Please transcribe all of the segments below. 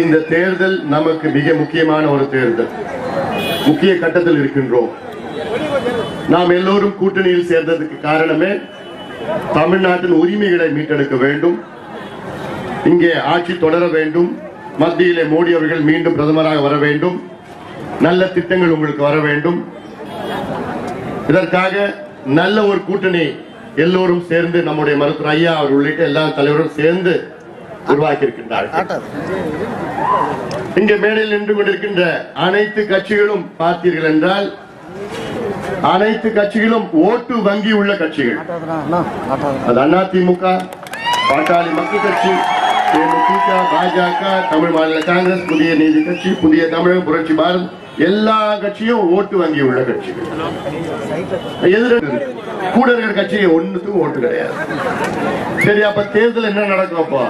இந்த தேர்தல் நமக்கு மிக முக்கியமான ஒரு தேர்தல். முக்கிய கட்டத்தில் இருக்கின்றோம். நாம் எல்லோரும் கூட்டணியில் சேர்ந்ததுக்கு காரணமே தமிழ்நாட்டின் உரிமைகளை மீட்டெடுக்க வேண்டும். இங்கே ஆட்சி தொடர வேண்டும். மத்தியிலே மோடி அவர்கள் மீண்டும் பிரதமராக வர வேண்டும். நல்ல திட்டங்கள் உங்களுக்கு வர வேண்டும். இதற்காக நல்ல ஒரு கூட்டணி எல்லோரும் சேர்ந்து நம்முடைய மருத்துவர் ஐயா அவர் உள்ளிட்ட எல்லா தலைவரும் சேர்ந்து உருவாக்கி இருக்கின்றார்கள் இங்கே மேடையில் நின்று கொண்டிருக்கின்ற அனைத்து கட்சிகளும் பார்த்தீர்கள் என்றால் அனைத்து கட்சிகளும் ஓட்டு வங்கி உள்ள கட்சிகள். அது அதிமுக பாட்டாளி மக்கள் கட்சி தேமுதிக பாஜக தமிழ் மாநில காங்கிரஸ் புதிய நீதி கட்சி புதிய தமிழக புரட்சி பாரத் எல்லா கட்சியும் ஓட்டு வங்கி உள்ள கட்சிகள். எதிர கூட இருக்கிற கட்சி ஒண்ணுக்கும் ஓட்டு கிடையாது. சரி அப்ப தேர்தல் என்ன நடக்கும் அப்போ?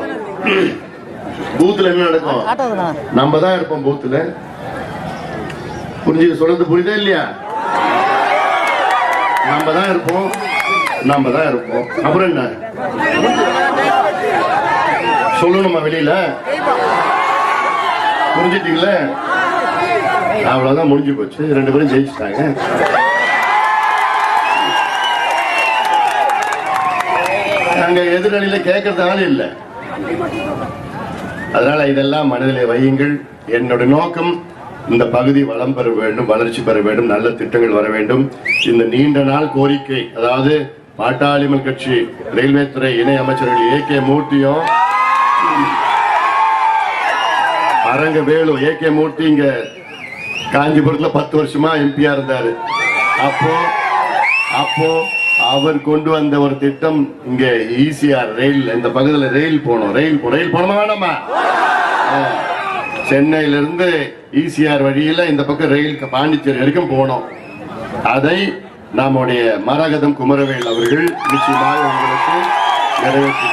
பூத்துல என்ன நடக்கும்? நம்ம தான் இருப்போம் பூத்துல புரிஞ்சு சொல்றது புரியுதா இல்லையா? நம்ம தான் இருப்போம். நம்ம தான் இருப்போம். அப்புறம் என்ன? சொல்லணுமா வெளியில? புரிஞ்சிட்டீங்களே? அவ்வளவுதான் முடிஞ்சு போச்சு. ரெண்டு பேரும் ஜெயிச்சிட்டாங்க. நாங்கள் எதிரணியில கேட்கறது ஆள் இல்லை. அதனால இதெல்லாம் மனதிலே வையுங்கள். என்னோட நோக்கம் இந்த பகுதி வளம் பெற வேண்டும் வளர்ச்சி பெற வேண்டும் நல்ல திட்டங்கள் வர வேண்டும். இந்த நீண்ட நாள் கோரிக்கை அதாவது பாட்டாளிமல் கட்சி ரயில்வே துறை இணை அமைச்சர்கள் A K மூர்த்தியும் Aranga Velu A K மூர்த்தி இங்க காஞ்சிபுரத்துல பத்து வருஷமா எம்பியா இருந்தாரு. அப்போ அப்போ அவர் கொண்டு வந்த ஒரு திட்டம் இங்க ஈசிஆர் ரயில் இந்த பகுதியில் ரயில் போனோம். ரயில் ரயில் போனோமா வேணாமா? சென்னையிலிருந்து சென்னையில இருந்து ஈசிஆர் வழியில இந்த பக்கம் ரயில் பாண்டிச்சேரி வரைக்கும் போனோம். அதை நம்முடைய மரகதம் குமரவேல் அவர்கள் நிச்சயமாக உங்களுக்கு நிறைவேற்றி